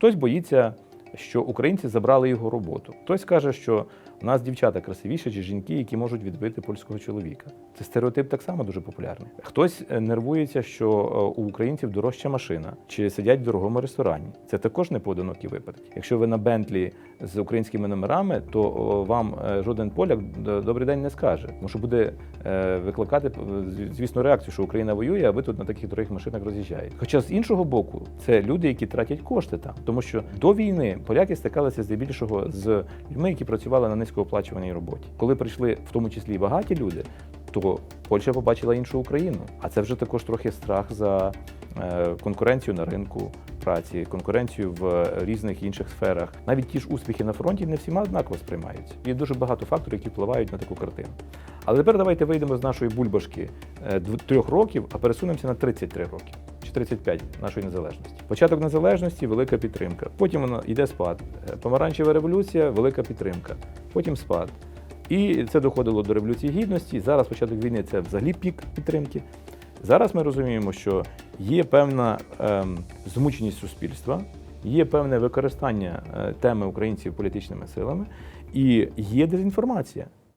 Хтось боїться, що українці забрали його роботу. Хтось каже, що у нас дівчата красивіші, чи жінки, які можуть відбити польського чоловіка. Це стереотип так само дуже популярний. Хтось е, нервується, що е, у українців дорожча машина, чи сидять в дорогому ресторані. Це також не поодинокі випадки. Якщо ви на Бентлі з українськими номерами, то вам е, жоден поляк добрий день не скаже, тому що буде викликати звісно реакцію, що Україна воює, а ви тут на таких дорогих машинах роз'їжджаєте. Хоча з іншого боку, це люди, які тратять кошти там, тому що до війни поляки стикалися здебільшого з людьми, які працювали на низькооплачуваній роботі. Коли прийшли в тому числі і багаті люди, то Польща побачила іншу Україну. А це вже також трохи страх за е, конкуренцію на ринку праці, конкуренцію в різних інших сферах. Навіть ті ж успіхи на фронті не всіма однаково сприймаються. Є дуже багато факторів, які впливають на таку картину. Але тепер давайте вийдемо з нашої бульбашки е, трьох років, а пересунемося на 33 роки. Чи 35 нашої незалежності. Початок незалежності велика підтримка. Потім воно йде спад. Е, Помаранчева революція велика підтримка. Потім спад. І це доходило до революції гідності. Зараз початок війни це взагалі пік підтримки. Зараз ми розуміємо, що є певна ем, змученість суспільства, є певне використання е, теми українців політичними силами, і є дезінформація.